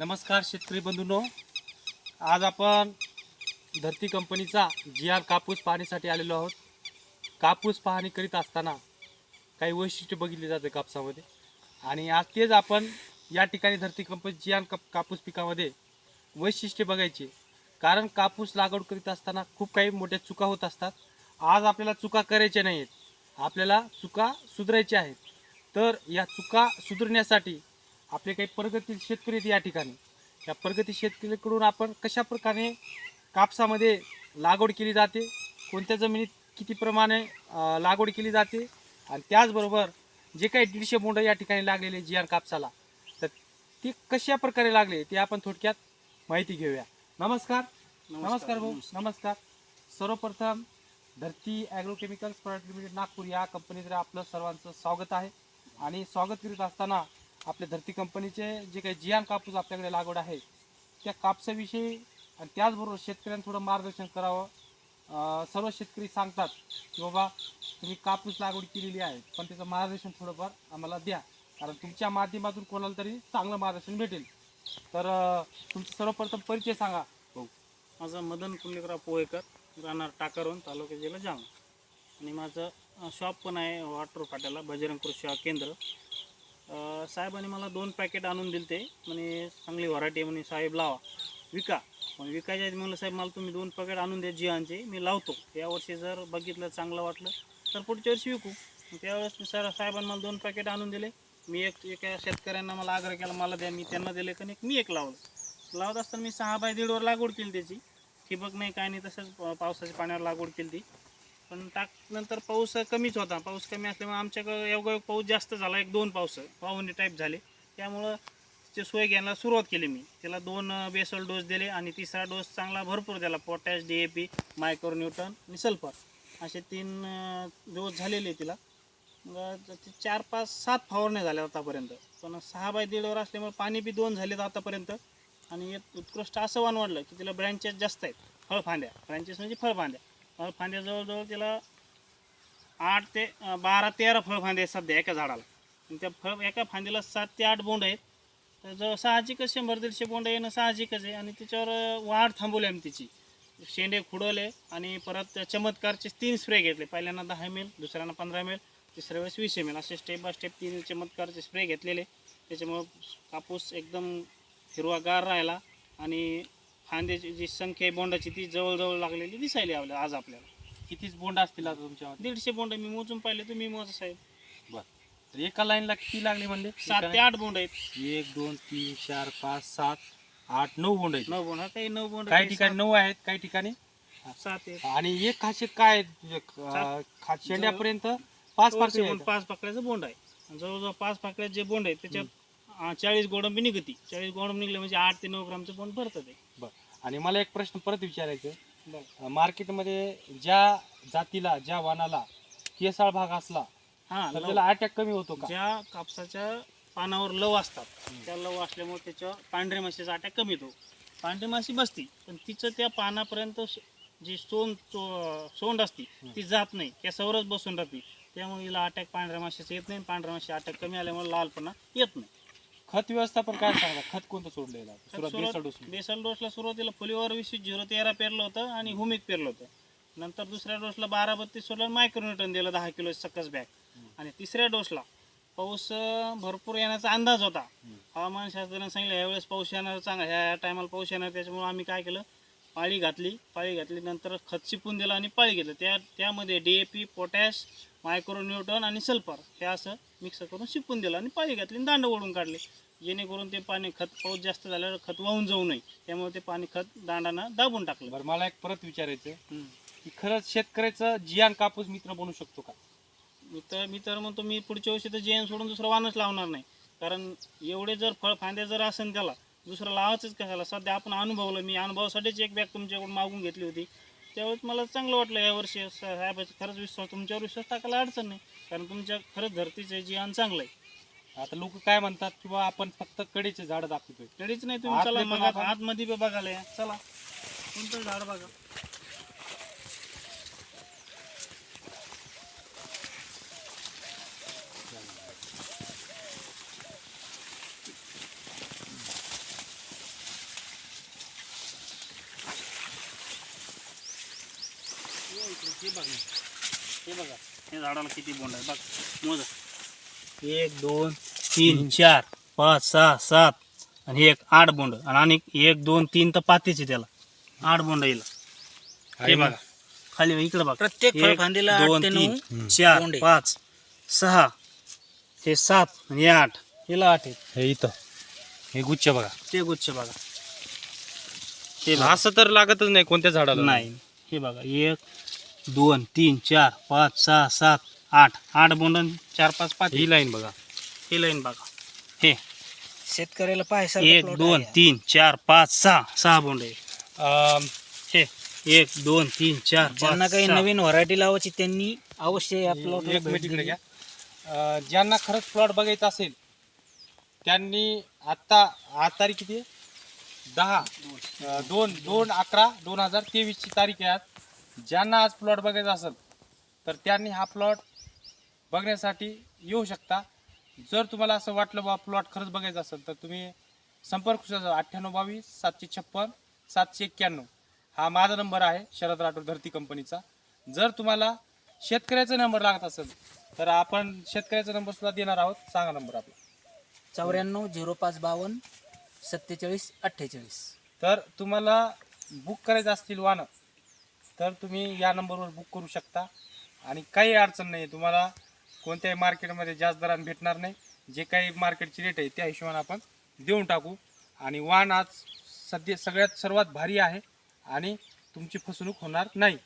नमस्कार शेतकरी बंधूंनो. आज आपण धरती कंपनीचा जी आर कापूस पाहण्यासाठी आलेलो आहोत. कापूस पाहणी करीत असताना काही वैशिष्ट्य बघितली जाते कापसामध्ये. आणि आज तेच आपण या ठिकाणी धरती कंपनी जी आर कप कापूस पिकामध्ये वैशिष्ट्य बघायचे. कारण कापूस लागवड करीत असताना खूप काही मोठ्या चुका होत असतात. आज आपल्याला चुका करायच्या नाही आहेत आपल्याला चुका सुधारायच्या आहेत. तर या चुका सुधारण्यासाठी आपले काही प्रगतील शेतकरी आहेत या ठिकाणी. या प्रगती शेतकऱ्याकडून आपण कशा प्रकारे कापसामध्ये लागवड केली जाते कोणत्या जमिनीत किती प्रमाणे लागवड केली जाते आणि त्याचबरोबर जे काही दीडशे बोंड या ठिकाणी लागलेले जी आर कापसाला तर ते कशा प्रकारे लागले ते आपण थोडक्यात माहिती घेऊया. नमस्कार. नमस्कार. भाऊ. नमस्कार. सर्वप्रथम धरती ॲग्रोकेमिकल्स प्रोडक्ट लिमिटेड नागपूर या कंपनीकडे आपलं सर्वांचं स्वागत आहे. आणि स्वागत करीत असताना आपल्या धरती कंपनीचे जे काही जियान कापूस आपल्याकडे लागवड आहे त्या कापसाविषयी आणि त्याचबरोबर शेतकऱ्यांना थोडं मार्गदर्शन करावं. सर्व शेतकरी सांगतात की बाबा तुम्ही कापूस लागवड केलेली आहे पण त्याचं मार्गदर्शन थोडंफार आम्हाला द्या. कारण तुमच्या माध्यमातून कोणाला तरी चांगलं मार्गदर्शन भेटेल. तर तुमचं तुमचा सर्वप्रथम परिचय सांगा. भाऊ माझं मदन पुंडलिकराव पोहेकर राहणार टाकारोन तालुका जिल्हा जाम आणि माझं शॉप पण आहे वॉटर फाट्याला बजरंग कृषी सेवा केंद्र. साहेबांनी मला दोन पॅकेट आणून दिले ते म्हणे चांगली व्हरायटी म्हणे साहेब लावा. विका. पण विकायच्या आहेत म्हणलं साहेब मला तुम्ही दोन पॅकेट आणून द्या जियांचे. मी लावतो. यावर्षी जर बघितलं चांगलं वाटलं तर पुढच्या वर्षी विकू. त्यावेळेस मी सर साहेबांनी मला दोन पॅकेट आणून दिले. मी एक एका शेतकऱ्यांना मला आग्रह केला मला द्या. मी त्यांना दिले की एक मी एक लावलं. लावत असताना मी सहा बाय दीडवर लागवड केली त्याची. ठिबक नाही काय नाही तसंच पावसाच्या पाण्यावर लागवड केली ती. पण टाक नंतर पाऊस कमीच होता. पाऊस कमी असल्यामुळे आमच्याकडं योगायोग पाऊस जास्त झाला एक दोन पाऊस पाहुणे टाईप झाले. त्यामुळं ते सोय घ्यायला सुरुवात केली मी. त्याला दोन बेसल डोस दिले आणि तिसरा डोस चांगला भरपूर दिला potash D A P micro newton आणि सल्फर असे तीन डोस झालेले तिला. मग ते चार पाच सात फवारण्या झाल्या आतापर्यंत. पण सहा बाय दीडवर असल्यामुळे पाणी बी दोन झाले आतापर्यंत. आणि उत्कृष्ट असं वाण वाढलं की तिला ब्रँचेस जास्त आहेत. फळफांद्या. ब्रँचेस म्हणजे फळफांद्या. फळफांद्या जवळजवळ तिला आठ ते बारा तेरा फळफांदे आहेत सध्या एका झाडाला. आणि त्या फळ एका फांदीला सात ते आठ बोंड आहेत. तर जवळ साहजिकच शंभर दीडशे बोंड येणं साहजिकच आहे. आणि त्याच्यावर वाढ थांबवली आम्ही तिची. शेंडे खुडवले आणि परत चमत्कारचे तीन स्प्रे घेतले. पहिल्यांदा दहा एम एल पंधरा एम एल तिसऱ्या वेळेस वीस एम एल असे स्टेप बाय स्टेप तीन चमत्कारचे स्प्रे घेतलेले. त्याच्यामुळं कापूस एकदम हिरवागार राहिला. आणि फांद्याची जी संख्या आहे बोंडाची ती जवळजवळ लागलेली दिसायली आपल्या आज आपल्याला. कितीच बोंड असतील आता तुमच्यामध्ये दीडशे बोंड मी मोजून पाहिले तुम्ही मोजा साहेब. तर एका लाईनला किती लागले म्हणले? सात ते आठ बोंड आहेत. एक दोन तीन चार पाच सात आठ नऊ बोंड आहेत. नऊ बोंड. हा काही नऊ बोंड काही ठिकाणी नऊ आहेत काही ठिकाणी सात आहेत. आणि एक खासियत काय आहे तुझ्या, अं, खा- शेंड्यापर्यंत? पाच पाच पाच पाकळ्याचं बोंड आहे. जवळजवळ पाच पाकळ्यात जे बोंड आहेत त्याच्यात अं, चाळीस गोडंबी निघती. चाळीस गोडंबी निघले म्हणजे आठ ते नऊ ग्रामचं बोंड भरतं ते. आणि मला एक प्रश्न परत विचारायचं बरं. अं, मार्केटमध्ये ज्या जातीला ज्या वाणाला केसाळ भाग असला हा तर लव- त्याला अटॅक कमी होतो का? ज्या कापसाच्या पानावर लव असतात त्या लव असल्यामुळे त्याच्या पांढऱ्या माशीचा अटॅक कमी येतो पांढरी माशी बसती पण तिचं त्या पानापर्यंत जी सोंड चो- सोंड असती ती जात नाही. केसावरच बसून राहते. त्यामुळे हिला अटॅक पांढऱ्या माशीचा येत नाही पांढऱ्या माशी अटॅक कमी आल्यामुळे लालपणा येत नाही. खत व्यवस्थापन काय सांगा खत कोणतं सोडलेलं? सुरुवात बेसल डोस बेसल डोसला सुरुवातीला फुलीवर वीस झिरो तेरा पेरलं होतं आणि हुमिक पेरलं होतं. नंतर दुसऱ्या डोसला बारा बत्तीस सोडलं मायक्रोन्यूटन दिलं दहा किलो सकस बॅग. आणि तिसऱ्या डोसला पाऊस अं, भरपूर येण्याचा अंदाज होता. हवामान शास्त्राने सांगितलं यावेळेस पाऊस येणार चांगला ह्या टायमाला पाऊस येणार त्याच्यामुळे आम्ही काय केलं? पाळी घातली पाळी घातली नंतर खत शिपून दिलं आणि पाळी घेतलं. त्या त्यामध्ये D A P potash micronewton आणि सल्फर हे असं मिक्स करून शिपून दिलं आणि पाळी घातली आणि दांड ओढून काढले. जेणेकरून ते पाणी खत पाऊस जास्त झाल्यावर खत वाहून जाऊ नये. त्यामुळे ते पाणी खत दांडानं दाबून टाकलं. बरं मला एक परत विचारायचं. की खरंच शेतकऱ्याचं जियान कापूस मित्र बनू शकतो का? मी तर मी तर म्हणतो मी पुढच्या वर्षी तर जेएन सोडून दुसरं वाहनच लावणार नाही. कारण एवढे जर फळ फांदे जर असेल त्याला दुसरं लावायचंच कशाला? सध्या आपण अनुभवलं मी अनुभवासाठीच एक बॅग तुमच्याकडून मागून घेतली होती. त्यावेळेस मला चांगलं वाटलं यावर्षी साहेबाचा खरंच विश्वास तुमच्यावर विश्वास टाकायला अडचण नाही. कारण तुमच्या खरंच धरतीचं जियान चांगलं आहे. आता लोक काय म्हणतात किंवा आपण फक्त कडेचे झाड दाखवतोय. तरीच नाही तुम्ही चला मग आतमध्ये बी बघायला या. चला कोणतं झाड बघा. हे बघा हे बघा. हे झाडाला किती बोंड आहे. बघ मोजा. एक दोन तीन चार पाच सहा सात आणि एक आठ बोंड. आणि आणि एक दोन तीन तर पातीचे त्याला. आठ बोंड येईल हे बघा. खाली इकडे बघा. प्रत्येक दोन ते तीन चार. पाच सहा हे सात आणि हे आठ. हिला आठ हे इथं. हे गुच्छ बघा. ते गुच्छ बघा. हे बघा. असं तर लागतच नाही कोणत्या झाडाला. नाही. हे बघा. एक दोन तीन चार पाच सहा सात आठ. आठ बोंड चार पाच पाच. ही लाईन बघा. ही लाईन बघा. हे. शेतकऱ्याला पाहायसारखं एक दोन. तीन चार पाच सहा. सहा बोंड हे. एक दोन तीन चार ज्यांना काही. नवीन व्हरायटी लावायची त्यांनी अवश्य या प्लॉट एक मिनिट इकडे घ्या. अं, ज्यांना खरंच प्लॉट बघायचा असेल त्यांनी आत्ता आज तारीख किती आहे? दहा. अं, दोन दोन अकरा दोन हजार तेवीसची तारीख आहे आज. ज्यांना आज प्लॉट बघायचा असेल तर त्यांनी हा प्लॉट बघण्यासाठी येऊ शकता. जर तुम्हाला असं वाटलं बा प्लॉट खरंच बघायचा असेल तर तुम्ही संपर्क अठ्ठ्याण्णव बावीस सातशे छप्पन सातशे एक्क्याण्णव. हा माझा नंबर आहे शरद राठोड धरती कंपनीचा जर तुम्हाला शेतकऱ्याचा नंबर लागत असेल तर आपण शेतकऱ्याचा नंबर सुद्धा देणार आहोत. सांगा नंबर आपला. चौऱ्याण्णव झिरो पाच बावन्न सत्तेचाळीस अठ्ठेचाळीस. तर तुम्हाला बुक करायचं असतील वाहनं तर तुम्ही या नंबरवर बुक करू शकता. आणि काही अडचण नाही आहे तुम्हाला कोणत्याही मार्केटमध्ये जास्त दराने भेटणार नाही. जे काही मार्केटची रेट आहे त्या हिशोबाने आपण देऊन टाकू. आणि वाहन आज सध्या सगळ्यात सर्वात भारी आहे आणि तुमची फसवणूक होणार नाही.